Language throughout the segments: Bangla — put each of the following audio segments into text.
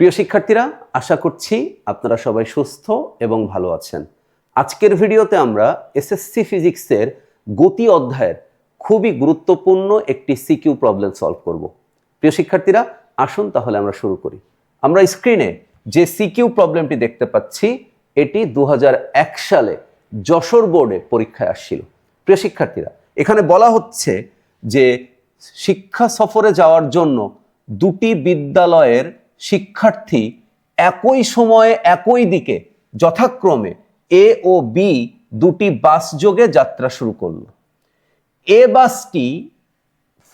প্রিয় শিক্ষার্থীরা, আশা করছি আপনারা সবাই সুস্থ এবং ভালো আছেন। আজকের ভিডিওতে আমরা এসএসসি ফিজিক্সের গতি অধ্যায়ের খুবই গুরুত্বপূর্ণ একটি সিকিউ প্রবলেম সলভ করব। প্রিয় শিক্ষার্থীরা, আসুন তাহলে আমরা শুরু করি। আমরা স্ক্রিনে যে সিকিউ প্রবলেমটি দেখতে পাচ্ছি, এটি দু হাজার এক সালে যশোর বোর্ডে পরীক্ষায় আসছিল। প্রিয় শিক্ষার্থীরা, এখানে বলা হচ্ছে যে শিক্ষা সফরে যাওয়ার জন্য দুটি বিদ্যালয়ের শিক্ষার্থী একই সময়ে একই দিকে যথাক্রমে এ ও বি দুটি বাস যোগে যাত্রা শুরু করল। এ বাসটি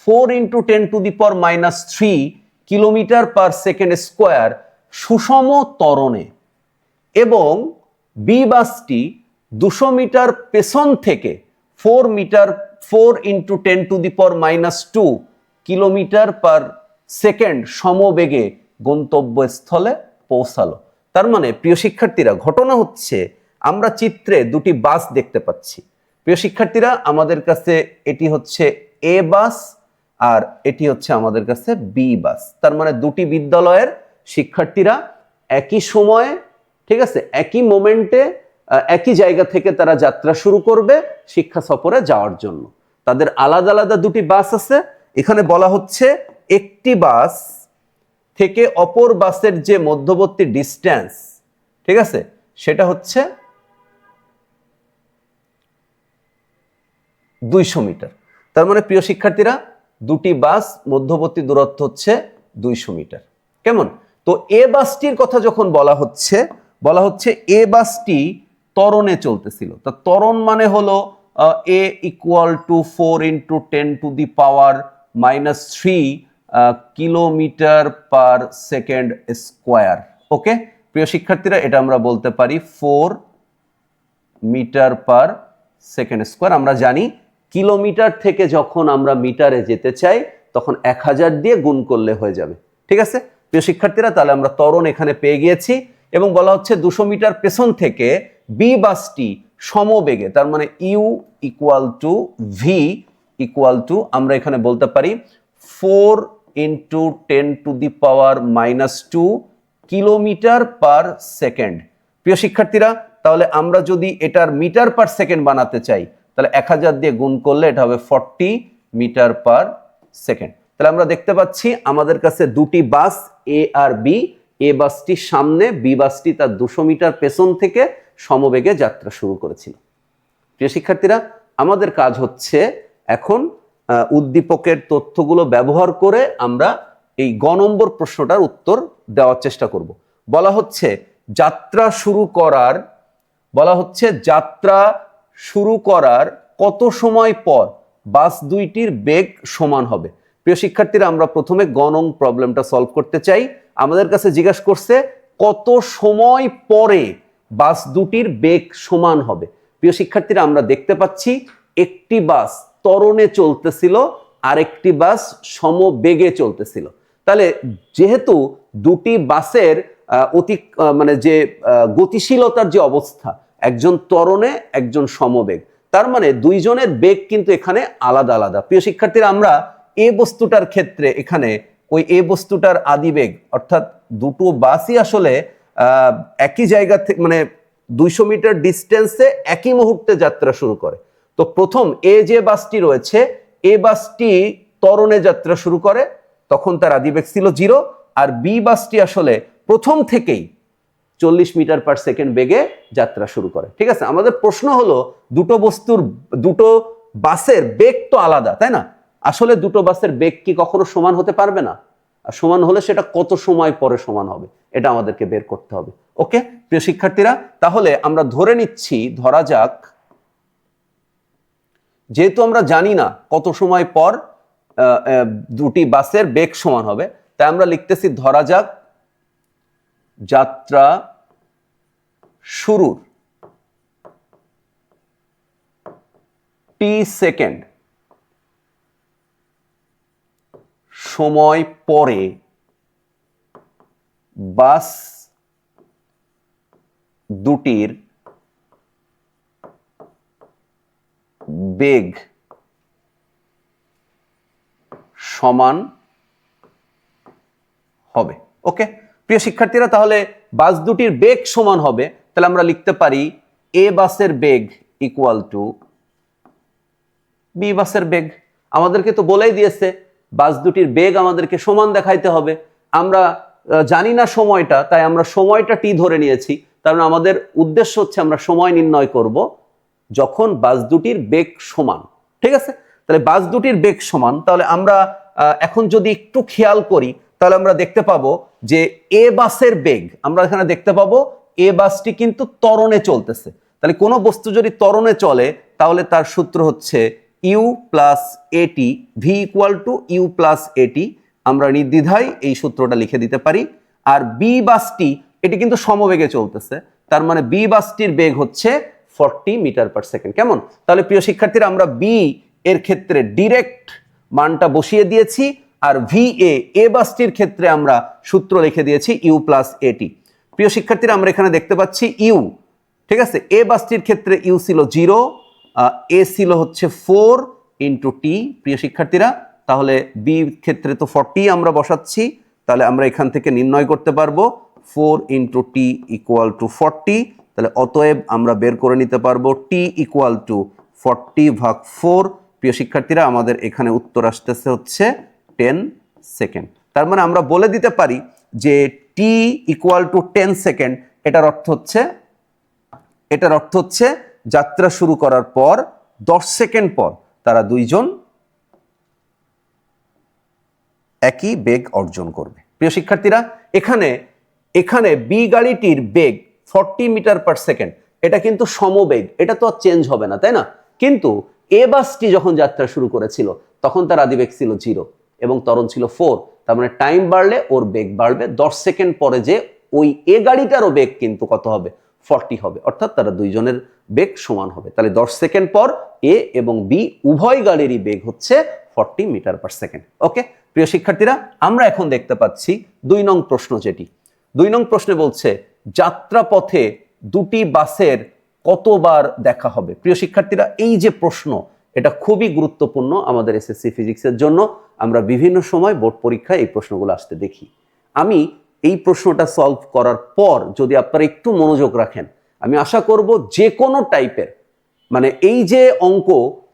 four into ten to the power minus three kilometre per second square সুষম তরণে এবং বি বাসটি দুশো মিটার পেছন থেকে four metre four into ten to the power minus two kilometre per second সমবেগে গন্তব্যস্থলে পৌঁছালো। তার মানে প্রিয় শিক্ষার্থীরা, ঘটনা হচ্ছে, আমরা চিত্রে দুটি বাস দেখতে পাচ্ছি। প্রিয় শিক্ষার্থীরা, আমাদের কাছে এটি হচ্ছে এ বাস আর এটি হচ্ছে আমাদের কাছে বি বাস। তার মানে দুটি বিদ্যালয়ের শিক্ষার্থীরা একই সময়ে, ঠিক আছে, একই মোমেন্টে একই জায়গা থেকে তারা যাত্রা শুরু করবে শিক্ষা সফরে যাওয়ার জন্য। তাদের আলাদা আলাদা দুটি বাস আছে। এখানে বলা হচ্ছে একটি বাস থেকে অপর বাসের যে মধ্যবর্তী ডিস্ট্যান্স ঠিক আছে? সেটা হচ্ছে দুইশো মিটার। তার মানে প্রিয় শিক্ষার্থীরা, দুটি বাস মধ্যবর্তী দূরত্ব হচ্ছে দুইশো মিটার। কেমন? তো এ বাসটির কথা যখন বলা হচ্ছে বলা হচ্ছে এ বাসটি তরণে চলতেছিল। তা ত্বরণ মানে হলো a equal to four into ten to the power minus three kilometre per second square, okay? প্রিয় শিক্ষার্থীরা, এটা আমরা বলতে পারি four metre per second square. আমরা জানি কিলোমিটার থেকে যখন আমরা মিটারে যেতে চাই, তখন এক হাজার দিয়ে গুণ করলে হয়ে যাবে। ঠিক আছে? প্রিয় শিক্ষার্থীরা, তাহলে আমরা ত্বরণ এখানে পেয়ে গিয়েছি এবং বলা হচ্ছে দুশো মিটার পেছন থেকে বি বাসটি সমবেগে, তার মানে u equal to v equal to আমরা এখানে বলতে পারি four into ten to the power minus two kilometre per second প্রিয় শিক্ষার্থীরা, তাহলে আমরা যদি এটার মিটার পার সেকেন্ড বানাতে চাই, তাহলে এক হাজার দিয়ে গুণ করলে এটা হবে ফর্টি মিটার পার সেকেন্ড তাহলে আমরা দেখতে পাচ্ছি আমাদের কাছে দুটি বাস এ আর বি এ বাসটি সামনে বি বাসটি তার দুশো মিটার পেছন থেকে সমবেগে যাত্রা শুরু করেছিল। প্রিয় শিক্ষার্থীরা, আমাদের কাজ হচ্ছে এখন উদ্দীপকের তথ্যগুলো ব্যবহার করে আমরা এই গ নম্বর প্রশ্নটার উত্তর দেওয়ার চেষ্টা করব। বলা হচ্ছে, যাত্রা শুরু করার, বলা হচ্ছে, যাত্রা শুরু করার কত সময় পর বাস দুইটির বেগ সমান হবে? প্রিয় শিক্ষার্থীরা, আমরা প্রথমে গণং প্রবলেমটা সলভ করতে চাই। আমাদের কাছে জিজ্ঞাসা করছে, কত সময় পরে বাস দুটির বেগ সমান হবে? প্রিয় শিক্ষার্থীরা, আমরা দেখতে পাচ্ছি, একটি বাস ত্বরণে চলতেছিল, আরেকটি বাস সমবেগে চলতেছিল। তাহলে যেহেতু দুটি বাসের অতি মানে যে গতিশীলতার যে অবস্থা, একজন ত্বরণে একজন সমবেগ, তার মানে দুইজনের বেগ কিন্তু এখানে আলাদা আলাদা। প্রিয় শিক্ষার্থীরা, আমরা এ বস্তুটার ক্ষেত্রে এখানে ওই এ বস্তুটার আদিবেগ, অর্থাৎ দুটো বাসই আসলে একই জায়গা থেকে মানে দুইশো মিটার ডিস্টেন্সে একই মুহূর্তে যাত্রা শুরু করে। তো প্রথম এ যে বাসটি রয়েছে, এ বাসটি ত্বরণে যাত্রা শুরু করে, তখন তার আদিবেগ ছিল জিরো, আর বি বাসটি আসলে প্রথম থেকেই চল্লিশ মিটার পার সেকেন্ড বেগে যাত্রা শুরু করে। ঠিক আছে? আমাদের প্রশ্ন হলো, দুটো বস্তুর, দুটো বাসের বেগ তো আলাদা, তাই না? আসলে দুটো বাসের বেগ কি কখনো সমান হতে পারবে না? আর সমান হলে সেটা কত সময় পরে সমান হবে, এটা আমাদেরকে বের করতে হবে। ওকে? প্রিয় শিক্ষার্থীরা, তাহলে আমরা ধরে নিচ্ছি, ধরা যাক যেহেতু আমরা জানি না কত সময় পর দুটি বাসের বেগ সমান হবে, তাই আমরা লিখতেছি ধরা যাক যাত্রা শুরুর টি সেকেন্ড সময় পরে বাস দুটির বেগ সমান হবে। ওকে? প্রিয় শিক্ষার্থীরা, তাহলে বাস দুটির বেগ সমান হবে। তাহলে আমরা লিখতে পারি এ বাসের বেগ ইকুয়াল টু বি বাসের বেগ। আমাদেরকে তো বলেই দিয়েছে, বাস দুটির বেগ আমাদেরকে সমান দেখাইতে হবে। আমরা জানি না সময়টা, তাই আমরা সময়টা টি ধরে নিয়েছি। কারণ আমাদের উদ্দেশ্য হচ্ছে আমরা সময় নির্ণয় করব। যখন বাস দুটির বেগ সমান, ঠিক আছে? তাহলে বাস দুটির বেগ সমান, তাহলে আমরা এখন যদি একটু খেয়াল করি, তাহলে আমরা দেখতে পাবো যে এ বাসের বেগ, আমরা এখানে দেখতে পাবো এ বাসটি কিন্তু ত্বরণে চলতেছে। তাহলে কোনো বস্তু যদি ত্বরণে চলে, তাহলে তার সূত্র হচ্ছে u plus at v equal to u plus at আমরা নির্দ্বিধায় এই সূত্রটা লিখে দিতে পারি। আর বি বাসটি, এটি কিন্তু সমবেগে চলতেছে। তার মানে বি বাসটির বেগ হচ্ছে ফর্টি মিটার পার সেকেন্ড। কেমন? তাহলে প্রিয় শিক্ষার্থীরা, আমরা বি এর ক্ষেত্রে ডিরেক্ট মানটা বসিয়ে দিয়েছি আর ভি এ এ বাসটির ক্ষেত্রে আমরা সূত্র লিখে দিয়েছি ইউ প্লাস এটি প্রিয় শিক্ষার্থীরা, আমরা এখানে দেখতে পাচ্ছি ইউ ঠিক আছে? এ বাসটির ক্ষেত্রে ইউ ছিল জিরো এ ছিল হচ্ছে ফোর ইন্টু টি প্রিয় শিক্ষার্থীরা, তাহলে বি ক্ষেত্রে তো ফর্টি আমরা বসাচ্ছি, তাহলে আমরা এখান থেকে নির্ণয় করতে পারব। Four into t equal to forty তাহলে অতএব আমরা বের করে নিতে পারব টি ইকুয়াল টু ফর্টি ভাগ ফোর প্রিয় শিক্ষার্থীরা, আমাদের এখানে উত্তর আসতেছে হচ্ছে টেন সেকেন্ড তার মানে আমরা বলে দিতে পারি যে t equal to ten second এটার অর্থ হচ্ছে, এটার অর্থ হচ্ছে যাত্রা শুরু করার পর, দশ সেকেন্ড পর তারা দুইজন একই বেগ অর্জন করবে। প্রিয় শিক্ষার্থীরা, এখানে এখানে বি গাড়িটির বেগ ফর্টি মিটার পার সেকেন্ড। এটা কিন্তু সমবেগ। এটা তো আর চেঞ্জ হবে না, তাই না? কিন্তু এ বাসটি যখন যাত্রা শুরু করেছিল, তখন তার আদিবেগ ছিল জিরো এবং ত্বরণ ছিল ফোর। তার মানে টাইম বাড়লে ওর বেগ বাড়বে, দশ সেকেন্ড পরে যে ওই এ গাড়িটারও বেগ কিন্তু কত হবে? ফর্টি হবে। অর্থাৎ তারা দুইজনের বেগ সমান হবে। তাহলে দশ সেকেন্ড পর এ এবং বি উভয় গাড়িরই বেগ হচ্ছে forty metre per second. Okay? প্রিয় শিক্ষার্থীরা, আমরা এখন দেখতে পাচ্ছি দুই নং প্রশ্ন যেটি। দুই নং প্রশ্নে বলছে যাত্রাপথে দুটি বাসের কতবার দেখা হবে? প্রিয় শিক্ষার্থীরা, এই যে প্রশ্ন, এটা খুবই গুরুত্বপূর্ণ আমাদের এসএসসি ফিজিক্সের জন্য। আমরা বিভিন্ন সময় বোর্ড পরীক্ষায় এই প্রশ্নগুলো আসতে দেখি। আমি এই প্রশ্নটা সলভ করার পর যদি আপনারা একটু মনোযোগ রাখেন, আমি আশা করব যে কোনো টাইপের মানে এই যে অঙ্ক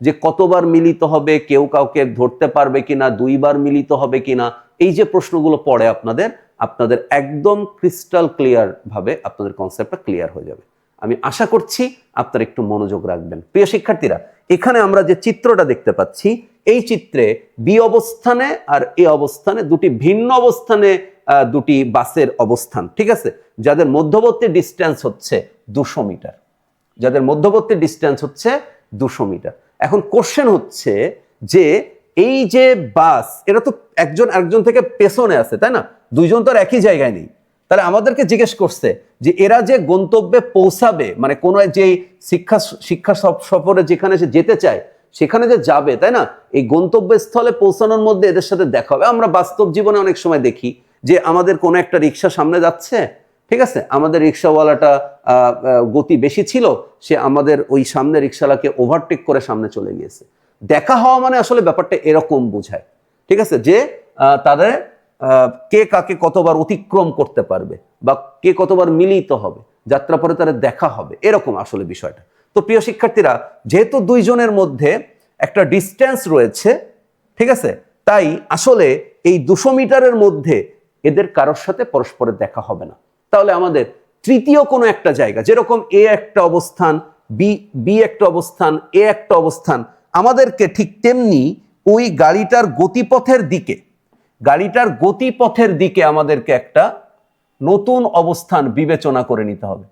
যে কতবার মিলিত হবে, কেউ কাউকে ধরতে পারবে কিনা, দুইবার মিলিত হবে কিনা, এই যে প্রশ্নগুলো পড়ে আপনাদের আপনাদের একদম ক্রিস্টাল ক্লিয়ার ভাবে আপনাদের কনসেপ্টটা ক্লিয়ার হয়ে যাবে। আমি আশা করছি আপনারা একটু মনোযোগ রাখবেন। প্রিয় শিক্ষার্থীরা, এখানে আমরা যে চিত্রটা দেখতে পাচ্ছি, এই চিত্রে বি অবস্থানে আর এ অবস্থানে দুটি ভিন্ন অবস্থানে দুটি বাসের অবস্থান, ঠিক আছে? যাদের মধ্যবর্তী ডিস্টেন্স হচ্ছে দুশো মিটার। যাদের মধ্যবর্তী ডিস্টেন্স হচ্ছে দুশো মিটার। এখন কোশ্চেন হচ্ছে যে এই যে বাস এটা তো একজন একজন থেকে পেছনে আছে, তাই না? দুইজন তো আর একই জায়গায় নেই। তাহলে আমাদেরকে জিজ্ঞেস করছে যে এরা যে গন্তব্যে পৌঁছাবে মানে কোনো যে শিক্ষা শিক্ষা সফ- সফরে যেখানে সে যেতে চায়, সেখানে যে যাবে, তাই না? এই গন্তব্যস্থলে পৌঁছানোর মধ্যে এদের সাথে দেখা হবে। আমরা বাস্তব জীবনে অনেক সময় দেখি যে আমাদের কোনো একটা রিক্সা সামনে যাচ্ছে, ঠিক আছে? আমাদের রিক্সাওয়ালাটা গতি বেশি ছিল, সে আমাদের ওই সামনে রিক্সাওয়ালাকে ওভারটেক করে সামনে চলে গিয়েছে। দেখা হওয়া মানে আসলে ব্যাপারটা এরকম বোঝায়। ঠিক আছে? যে তাদের কে কাকে কতবার অতিক্রম করতে পারবে বা কে কতবার মিলিত হবে, যাত্রা পরে তারা দেখা হবে, এরকম আসলে বিষয়টা। তো প্রিয় শিক্ষার্থীরা, যেহেতু দুইজনের মধ্যে একটা ডিস্টেন্স রয়েছে, ঠিক আছে? তাই আসলে এই দুশো মিটারের মধ্যে এদের কারোর সাথে পরস্পরের দেখা হবে না। তাহলে আমাদের তৃতীয় কোনো একটা জায়গা, যেরকম এ একটা অবস্থান, বি বি একটা অবস্থান, এ একটা অবস্থান আমাদেরকে ঠিক তেমনি ওই গাড়িটার গতিপথের দিকে, গাড়িটার গতিপথের দিকে আমাদেরকে একটা নতুন অবস্থান বিবেচনা করে নিতে হবে।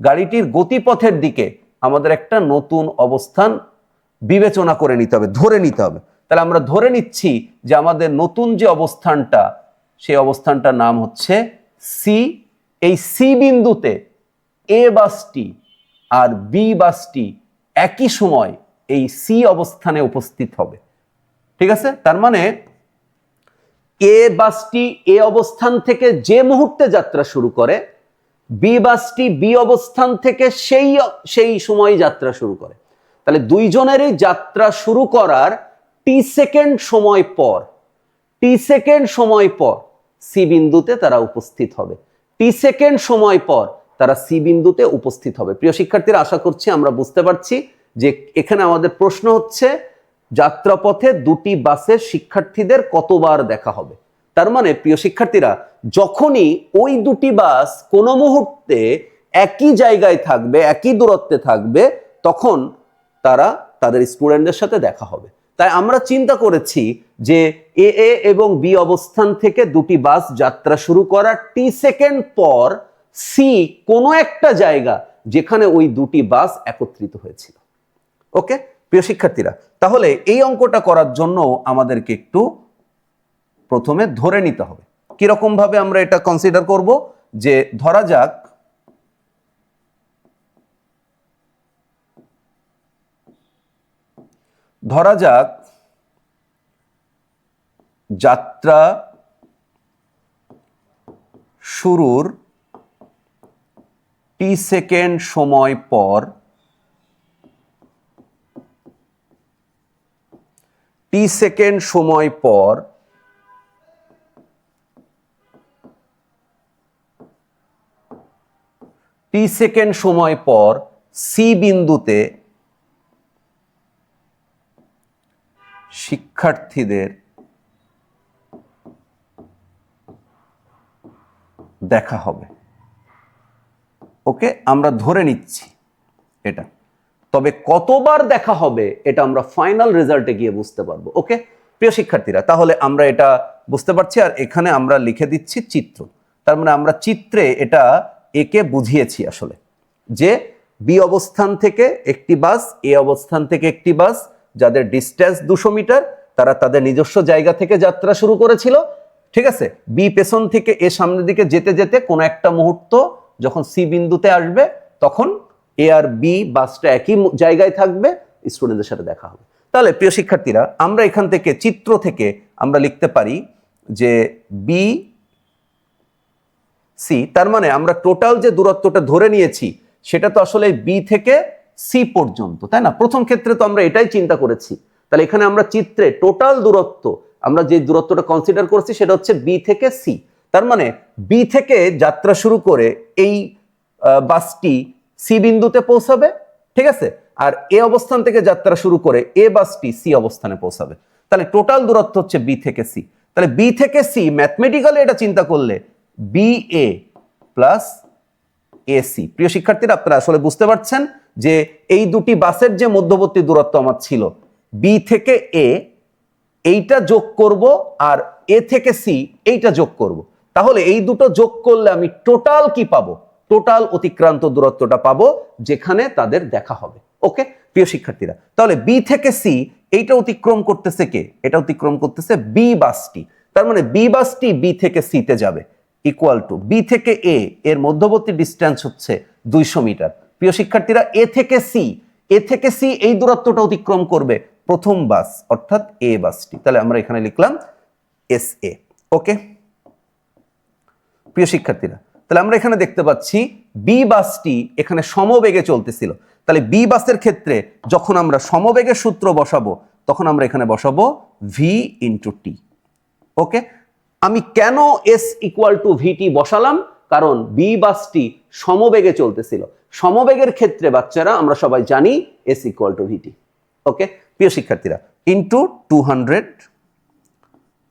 গাড়িটির গতিপথের দিকে আমাদের একটা নতুন অবস্থান বিবেচনা করে নিতে হবে, ধরে নিতে হবে। তাহলে আমরা ধরে নিচ্ছি যে আমাদের নতুন যে অবস্থানটা, সেই অবস্থানটার নাম হচ্ছে সি এই সি বিন্দুতে এ বাসটি আর বি বাসটি একই সময় এই সি অবস্থানে উপস্থিত হবে। ঠিক আছে? তার মানে এ বাসটি এ অবস্থান থেকে যে মুহূর্তে যাত্রা শুরু করে বি বাসটি বি অবস্থান থেকে সেই সেই সময় যাত্রা শুরু করে। তাহলে দুইজনেরই যাত্রা শুরু করার টি সেকেন্ড সময় পর টি সেকেন্ড সময় পর সি বিন্দুতে তারা উপস্থিত হবে। টি সেকেন্ড সময় পর তারা সি বিন্দুতে উপস্থিত হবে। প্রিয় শিক্ষার্থীরা, আশা করছি আমরা বুঝতে পারছি যে এখানে আমাদের প্রশ্ন হচ্ছে, যাত্রাপথে দুটি বাসের শিক্ষার্থীদের কতবার দেখা হবে? তার মানে প্রিয় শিক্ষার্থীরা, যখনই ওই দুটি বাস কোনো মুহূর্তে একই জায়গায় থাকবে, একই দূরত্বে থাকবে, তখন তারা তাদের স্টুডেন্টদের সাথে দেখা হবে। তাই আমরা চিন্তা করেছি যে এ এ এবং বি অবস্থান থেকে দুটি বাস যাত্রা শুরু করার টি সেকেন্ড পর সি কোনো একটা জায়গা যেখানে ওই দুটি বাস একত্রিত হয়েছিল। ওকে? প্রিয় শিক্ষার্থীরা, তাহলে এই অঙ্কটা করার জন্য আমাদেরকে একটু প্রথমে ধরে নিতে হবে। কীরকম ভাবে আমরা এটা কনসিডার করব? যে ধরা যাক ধরা যাক যাত্রা শুরুর টি সেকেন্ড সময় পর টি সেকেন্ড সময় পর টি সেকেন্ড সময় পর সি বিন্দুতে শিক্ষার্থীদের দেখা হবে। ওকে, আমরা ধরে নিচ্ছি এটা। তবে কতবার দেখা হবে এটা আমরা ফাইনাল রেজাল্টে গিয়ে বুঝতে পারব ওকে প্রিয় শিক্ষার্থীরা, তাহলে আমরা এটা বুঝতে পারছি আর এখানে আমরা লিখে দিচ্ছি চিত্র। তার মানে আমরা চিত্রে এটা একে বুঝিয়েছি আসলে। যে বি অবস্থান থেকে একটি বাস এ অবস্থান থেকে একটি বাস, যাদের ডিস্টেন্স দুশো মিটার, তারা তাদের নিজস্ব জায়গা থেকে যাত্রা শুরু করেছিল, ঠিক আছে? বি পেছন থেকে এ সামনের দিকে যেতে যেতে কোনো একটা মুহূর্ত যখন সি বিন্দুতে আসবে, তখন এ আর বি বাসটা একই জায়গায় থাকবে স্টুডেন্টদের সাথে দেখা হবে। তাহলে প্রিয় শিক্ষার্থীরা, আমরা এখান থেকে চিত্র থেকে আমরা লিখতে পারি যে বি সি তার মানে আমরা টোটাল যে দূরত্বটা ধরে নিয়েছি, সেটা তো আসলে বি থেকে সি পর্যন্ত, তাই না? প্রথম ক্ষেত্রে তো আমরা এটাই চিন্তা করেছি। তাহলে এখানে আমরা চিত্রে টোটাল দূরত্ব, আমরা যে দূরত্বটা কনসিডার করেছি, সেটা হচ্ছে বি থেকে সি তার মানে বি থেকে যাত্রা শুরু করে এই বাসটি সি বিন্দুতে পৌঁছাবে, ঠিক আছে? আর এ অবস্থান থেকে যাত্রা শুরু করে এ বাসটি সি অবস্থানে পৌঁছাবে। তাহলে টোটাল দূরত্ব হচ্ছে বি থেকে সি তাহলে বি থেকে সি ম্যাথমেটিক্যালি এটা চিন্তা করলে বি এ প্লাস এসি প্রিয় শিক্ষার্থীরা, আপনারা আসলে বুঝতে পারছেন যে এই দুটি বাসের যে মধ্যবর্তী দূরত্ব আমার ছিল বি থেকে এ এইটা যোগ করব আর এ থেকে সি এইটা যোগ করব। তাহলে এই দুটো যোগ করলে আমি টোটাল কি পাবো? টোটাল অতিক্রান্ত দূরত্বটা পাবো যেখানে তাদের দেখা হবে। ওকে? প্রিয় শিক্ষার্থীরা, তাহলে বি থেকে সি এইটা অতিক্রম করতেছে কে? এটা অতিক্রম করতেছে বি বাসটি তার মানে বি বাসটি বি থেকে সিতে যাবে। ইকুয়াল টু বি থেকে এ এর মধ্যবর্তী ডিস্টেন্স হচ্ছে দুইশো মিটার। প্রিয় শিক্ষার্থীরা এ থেকে সি এ থেকে সি এই দূরত্বটা অতিক্রম করবে প্রথম বাস অর্থাৎ এ বাসটি তাহলে আমরা এখানে লিখলাম এস এ ওকে? প্রিয় শিক্ষার্থীরা তাহলে আমরা এখানে দেখতে পাচ্ছি বি বাসটি এখানে সমবেগে চলতেছিল। তাহলে বি বাসের ক্ষেত্রে যখন আমরা সমবেগের সূত্র বসাবো, তখন আমরা এখানে বসাবো ভি ইন্টু টি ওকে? আমি কেন এস ইকুয়াল টু ভিটি বসালাম? কারণ বি বাসটি সমবেগে চলতেছিল। সমবেগের ক্ষেত্রে বাচ্চারা, আমরা সবাই জানি S equal to VT okay? প্রিয় শিক্ষার্থীরা ইন্টু টু হান্ড্রেড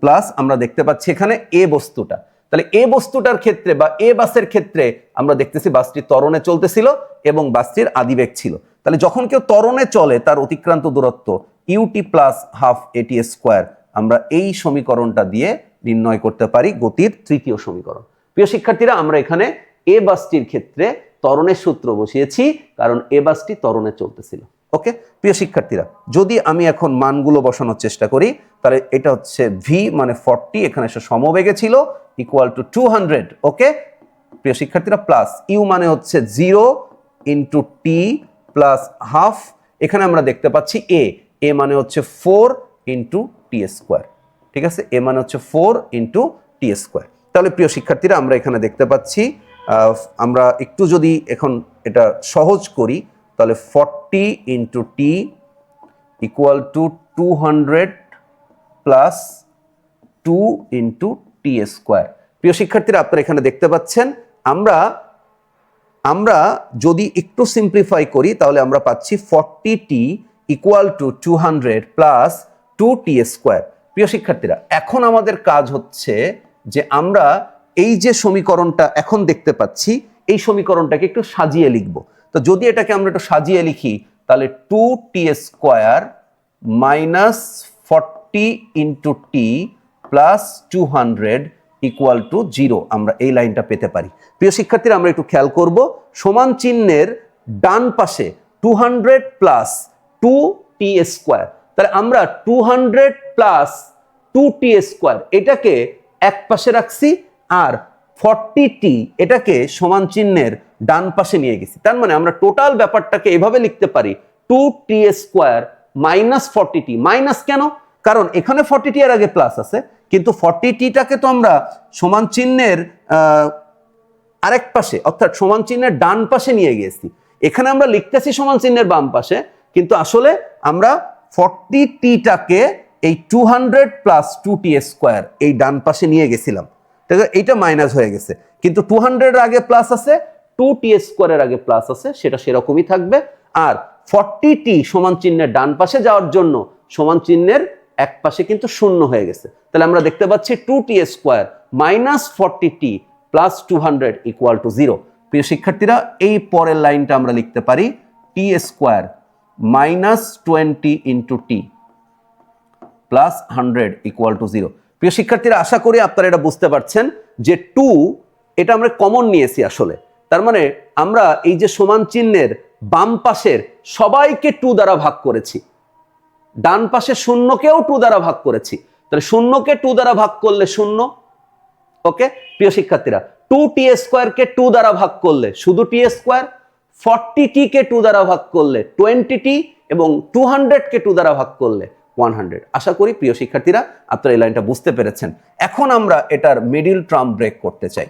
প্লাস আমরা দেখতে পাচ্ছি এখানে এ বস্তুটা। তাহলে এ বস্তুটার ক্ষেত্রে বা এ বাসের ক্ষেত্রে আমরা দেখতেছি বাসটি তরণে চলতেছিল এবং বাসটির আদিবেগ ছিল। তাহলে যখন কেউ তরণে চলে, তার অতিক্রান্ত দূরত্ব u t plus half at square আমরা এই সমীকরণটা দিয়ে নির্ণয় করতে পারি গতির তৃতীয় সমীকরণ। প্রিয় শিক্ষার্থীরা, আমরা এখানে এ বাসটির ক্ষেত্রে তরণের সূত্র বসিয়েছি, কারণ এ বাসটি তরণে চলতেছিল। ওকে? প্রিয় শিক্ষার্থীরা, যদি আমি এখন মানগুলো বসানোর চেষ্টা করি তাহলে এটা হচ্ছে ভি মানে ফর্টি এখানে সে সমবেগে ছিল equal to two hundred okay প্রিয় শিক্ষার্থীরা প্লাস ইউ মানে হচ্ছে zero into t plus half এখানে আমরা দেখতে পাচ্ছি এ এ মানে হচ্ছে ফোর ইন্টু টি স্কোয়ার ঠিক আছে? এ মানে হচ্ছে ফোর ইন্টু টি স্কোয়ার তাহলে প্রিয় শিক্ষার্থীরা, আমরা এখানে দেখতে পাচ্ছি আমরা একটু যদি এখন এটা সহজ করি, তাহলে forty into t equal to two hundred plus two into t square প্রিয় শিক্ষার্থীরা, আপনারা এখানে দেখতে পাচ্ছেন, আমরা আমরা যদি একটু সিম্পলিফাই করি, তাহলে আমরা পাচ্ছি forty t equal to two hundred plus two t square প্রিয় শিক্ষার্থীরা, এখন আমাদের কাজ হচ্ছে যে আমরা এই যে সমীকরণটা এখন দেখতে পাচ্ছি, এই সমীকরণটাকে একটু সাজিয়ে লিখব। তো যদি এটাকে আমরা একটু সাজিয়ে লিখি, তাহলে two t square minus forty into t plus two hundred equal to zero আমরা এই লাইনটা পেতে পারি। প্রিয় শিক্ষার্থীরা, আমরা একটু খেয়াল করব, সমান চিহ্নের ডান পাশে two hundred plus two t square তাহলে আমরা two hundred plus two t square এটাকে এক পাশে রাখছি আর ফর্টি টি এটাকে সমান চিহ্নের ডান পাশে নিয়ে গেছি। তার মানে আমরা টোটাল ব্যাপারটাকে এভাবে লিখতে পারি two t square minus forty t minus কেন? কারণ এখানে ফর্টি টি এর আগে প্লাস আছে, কিন্তু ফর্টি টিটাকে তো আমরা সমান চিহ্নের আরেক পাশে, অর্থাৎ সমান চিহ্নের ডান পাশে নিয়ে গিয়েছি। এখানে আমরা লিখতেছি সমান চিহ্নের বাম পাশে, কিন্তু আসলে আমরা ফর্টি টিটাকে এই two hundred plus two t square এই ডান পাশে নিয়ে গেছিলাম। ঠিক আছে এইটা মাইনাস হয়ে গেছে। কিন্তু টু হান্ড্রেডের আগে প্লাস আছে টু টি স্কোয়ারের আগে প্লাস আছে, সেটা সেরকমই থাকবে। আর ফর্টি টি সমান চিহ্নের ডান পাশে যাওয়ার জন্য সমান চিহ্নের এক পাশে কিন্তু শূন্য হয়ে গেছে। তাহলে আমরা দেখতে পাচ্ছি two t square minus forty t plus two hundred equal to zero প্রিয় শিক্ষার্থীরা, এই পরের লাইনটা আমরা লিখতে পারি t square minus twenty into t plus hundred equal to zero প্রিয় শিক্ষার্থীরা, আশা করি আপনারা এটা বুঝতে পারছেন যে টু এটা আমরা কমন নিয়েছি আসলে। তার মানে আমরা এই যে সমান চিহ্নের বাম পাশের সবাইকে টু দ্বারা ভাগ করেছি। ডান পাশে শূন্যকেও টু দ্বারা ভাগ করেছি। তাহলে শূন্যকে টু দ্বারা ভাগ করলে শূন্য। ওকে প্রিয় শিক্ষার্থীরা টু টি স্কোয়ারকে টু দ্বারা ভাগ করলে, শুধু টি স্কোয়ার ফর্টি টি কে টু দ্বারা ভাগ করলে টোয়েন্টি টি এবং টু হান্ড্রেড কে টু দ্বারা ভাগ করলে ওয়ান হান্ড্রেড আশা করি প্রিয় শিক্ষার্থীরা, আপনারা এই লাইনটা বুঝতে পেরেছেন। এখন আমরা এটার মিডিল ট্রাম ব্রেক করতে চাই।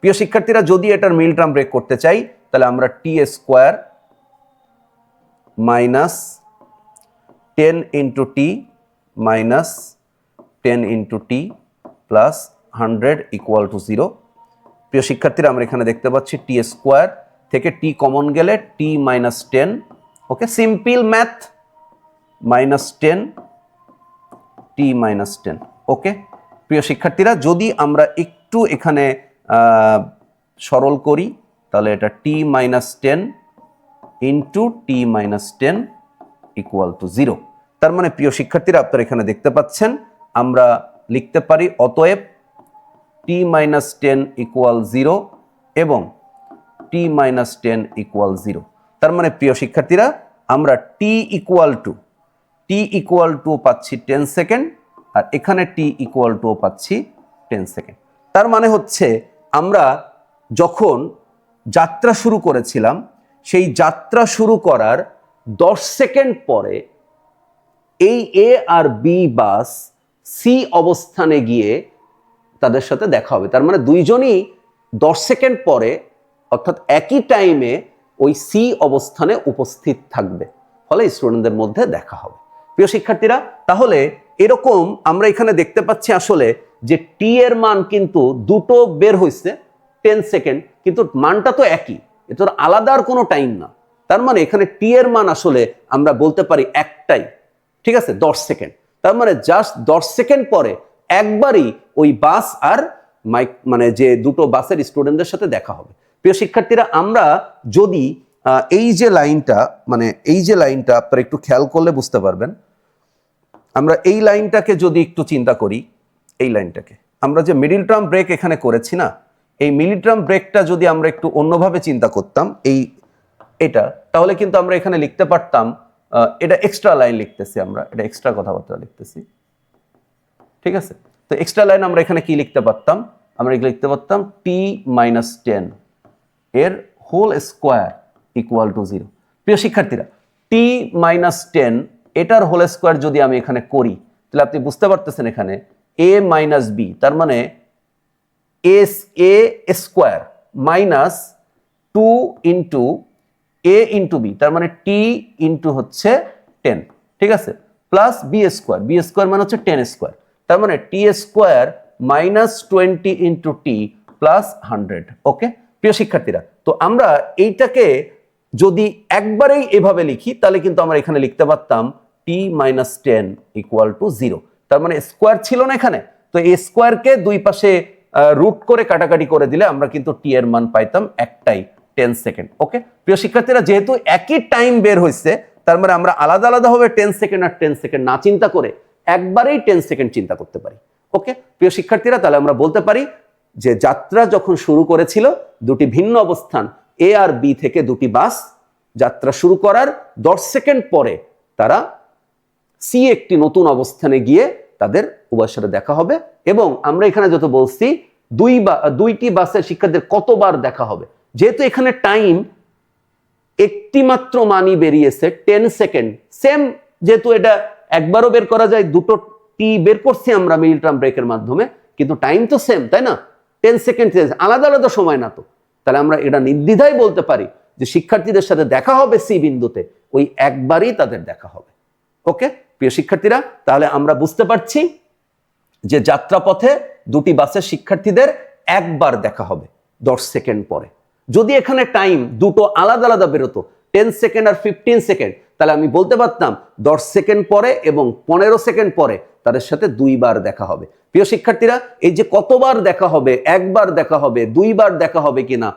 প্রিয় শিক্ষার্থীরা, যদি এটার মিল ট্রাম ব্রেক করতে চাই, তাহলে আমরা t square minus ten into t minus ten into t plus hundred equal to zero. প্রিয় শিক্ষার্থীরা, আমরা এখানে দেখতে পাচ্ছি টি স্কোয়ার থেকে টি কমন গেলে t minus ten. Okay, simple math, minus ten, t minus ten. Okay, প্রিয় শিক্ষার্থীরা, যদি আমরা একটু এখানে সরল করি, তাহলে এটা t minus ten into t minus ten equal to zero. তার মানে প্রিয় শিক্ষার্থীরা আপনারা এখানে দেখতে পাচ্ছেন, আমরা লিখতে পারি অতএব t minus ten equal zero এবং t minus ten equal zero তার মানে প্রিয় শিক্ষার্থীরা, আমরা t equal to t equal to পাচ্ছি টেন সেকেন্ড আর এখানে টি ইকুয়াল টু পাচ্ছি টেন সেকেন্ড তার মানে হচ্ছে আমরা যখন যাত্রা শুরু করেছিলাম, সেই যাত্রা শুরু করার দশ সেকেন্ড পরে এই এ আর বি বাস সি অবস্থানে গিয়ে তাদের সাথে দেখা হবে। তার মানে দুইজনই দশ সেকেন্ড পরে, অর্থাৎ একই টাইমে ওই সি অবস্থানে উপস্থিত থাকবে। ফলে স্টুডেন্টদের মধ্যে দেখা হবে। প্রিয় শিক্ষার্থীরা, তাহলে এরকম আমরা এখানে দেখতে পাচ্ছি আসলে যে টি এর মান কিন্তু দুটো বের হয়েছে টেন সেকেন্ড কিন্তু মানটা তো একই। এটা আলাদা আর কোনো টাইম না। তার মানে এখানে টি এর মান আসলে আমরা বলতে পারি একটাই। ঠিক আছে? দশ সেকেন্ড। তার মানে জাস্ট দশ সেকেন্ড পরে একবারই ওই বাস আর মাইক মানে যে দুটো বাসের স্টুডেন্টদের সাথে দেখা হবে। প্রিয় শিক্ষার্থীরা, আমরা যদি এই যে লাইনটা মানে এই যে লাইনটা আপনারা একটু খেয়াল করলে বুঝতে পারবেন। আমরা এই লাইনটাকে যদি একটু চিন্তা করি, এই লাইনটাকে। আমরা যে মিডিল টার্ম ব্রেক এখানে করেছি না, এই মিডিল টার্ম ব্রেকটা যদি আমরা একটু অন্যভাবে চিন্তা করতাম, এই, এটা, তাহলে কিন্তু আমরা এখানে লিখতে পারতাম এটা এক্সট্রা লাইন লিখতেছি আমরা, এটা এক্সট্রা কথাবার্তা লিখতেছি। ঠিক আছে? তো এক্সট্রা লাইন আমরা এখানে কি লিখতে পারতাম? আমরা লিখতে পারতাম টি মাইনাস টেন এর whole square equal to zero প্রিয় শিক্ষার্থীরা টি মাইনাস টেন এটার হোল স্কোয়ার যদি আমি এখানে করি, তাহলে আপনি বুঝতে পারতেছেন এখানে এ মাইনাস বি তার মানে S a square minus two into a into b তার মানে টি ইন্টু হচ্ছে টেন ঠিক আছে? Plus b square b square মানে হচ্ছে টেন স্কোয়ার তার মানে t square minus twenty into t plus hundred okay প্রিয় শিক্ষার্থীরা, তো আমরা এইটাকে যদি একবারেই এভাবে লিখি, তাহলে কিন্তু আমরা এখানে লিখতে পারতাম t minus ten equal to zero তার মানে স্কোয়ার ছিল না এখানে, তো এই স্কোয়ারকে দুই পাশে রুট করে কাটাকাটি করে দিলে আমরা কিন্তু টি এর মান পাইতাম একটাই টেন সেকেন্ড ওকে প্রিয় শিক্ষার্থীরা, যেহেতু একই টাইম বের হয়েছে তার মানে আমরা আলাদা আলাদাভাবে টেন সেকেন্ড আর টেন সেকেন্ড না চিন্তা করে একবারেই টেন সেকেন্ড চিন্তা করতে পারি ওকে প্রিয় শিক্ষার্থীরা, তাহলে আমরা বলতে পারি যে যাত্রা যখন শুরু করেছিল, দুটি ভিন্ন অবস্থান এ আর বি থেকে দুটি বাস যাত্রা শুরু করার দশ সেকেন্ড পরে তারা সি একটি নতুন অবস্থানে গিয়ে তাদের উভয়ের সাথে দেখা হবে এবং আমরা এখানে যত বলছি, দুই বা, দুইটি বাসের শিক্ষার্থীদের কতবার দেখা হবে? যেহেতু এখানে টাইম একটি মাত্র মানি বেরিয়েছে টেন সেকেন্ড সেম যেহেতু এটা একবারও বের করা যায় দুটো টি বের করছি আমরা মিডিল টার্ম ব্রেকের মাধ্যমে, কিন্তু টাইম তো সেম তাই না? টেন সেকেন্ড আলাদা আলাদা সময় না তো। তাহলে আমরা এটা নির্দ্বিধায় বলতে পারি যে শিক্ষার্থীদের সাথে দেখা হবে সি বিন্দুতে, ওই একবারই তাদের দেখা হবে। ওকে প্রিয় শিক্ষার্থীরা, তাহলে আমরা বুঝতে পারছি যে যাত্রাপথে দুটি বাসের শিক্ষার্থীদের একবার দেখা হবে, দশ সেকেন্ড পরে। যদি এখানে টাইম দুটো আলাদা আলাদা বেরোতো টেন সেকেন্ড আর ফিফটিন সেকেন্ড তাহলে আমি বলতে পারতাম দশ সেকেন্ড পরে এবং পনেরো সেকেন্ড পরে তাদের সাথে দুইবার দেখা হবে। প্রিয় শিক্ষার্থীরা, এই যে কতবার দেখা হবে, একবার দেখা হবে, দুইবার দেখা হবে কিনা,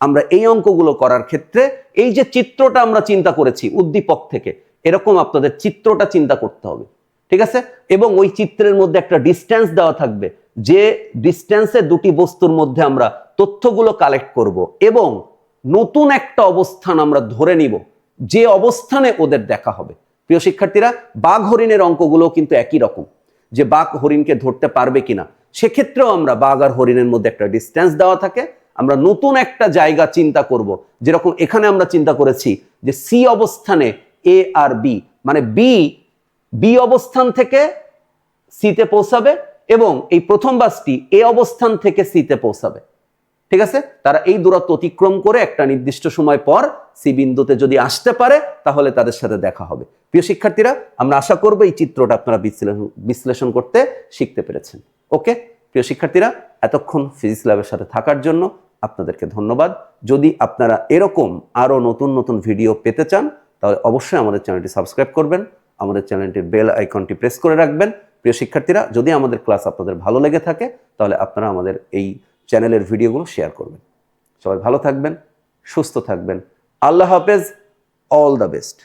আমরা এই অঙ্কগুলো করার ক্ষেত্রে এই যে চিত্রটা আমরা চিন্তা করেছি উদ্দীপক থেকে, এরকম আপনাদের চিত্রটা চিন্তা করতে হবে। ঠিক আছে? এবং ওই চিত্রের মধ্যে একটা ডিস্টেন্স দেওয়া থাকবে। যে ডিস্টেন্সে দুটি বস্তুর মধ্যে আমরা তথ্যগুলো কালেক্ট করব এবং নতুন একটা অবস্থান আমরা ধরে নিব। যে অবস্থানে ওদের দেখা হবে। প্রিয় শিক্ষার্থীরা, বাঘ হরিণের অঙ্কগুলো কিন্তু একই রকম। যে বাঘ হরিণকে ধরতে পারবে কিনা, সেক্ষেত্রেও আমরা বাঘ আর হরিণের মধ্যে একটা ডিস্টেন্স দেওয়া থাকে। আমরা নতুন একটা জায়গা চিন্তা করব। যেরকম এখানে আমরা চিন্তা করেছি যে সি অবস্থানে এ আর বি মানে বি বি অবস্থান থেকে সিতে পৌঁছাবে এবং এই প্রথম বাসটি এ অবস্থান থেকে সিতে পৌঁছাবে। ঠিক আছে? তারা এই দূরত্ব অতিক্রম করে একটা নির্দিষ্ট সময় পর সি বিন্দুতে যদি আসতে পারে, তাহলে তাদের সাথে দেখা হবে। প্রিয় শিক্ষার্থীরা, আমরা আশা করব এই চিত্রটা আপনারা বিশ্লেষণ বিশ্লেষণ করতে শিখতে পেরেছেন। ওকে? প্রিয় শিক্ষার্থীরা, এতক্ষণ ফিজিক্স ল্যাবের সাথে থাকার জন্য আপনাদেরকে ধন্যবাদ। যদি আপনারা এরকম আরও নতুন নতুন ভিডিও পেতে চান, তাহলে অবশ্যই আমাদের চ্যানেলটি সাবস্ক্রাইব করবেন, আমাদের চ্যানেলটির বেল আইকনটি প্রেস করে রাখবেন। প্রিয় শিক্ষার্থীরা, যদি আমাদের ক্লাস আপনাদের ভালো লেগে থাকে, তাহলে আপনারা আমাদের এই চ্যানেলের ভিডিওগুলো শেয়ার করবেন। সবাই ভালো থাকবেন সুস্থ থাকবেন। আল্লাহ হাফেজ অল দ্য বেস্ট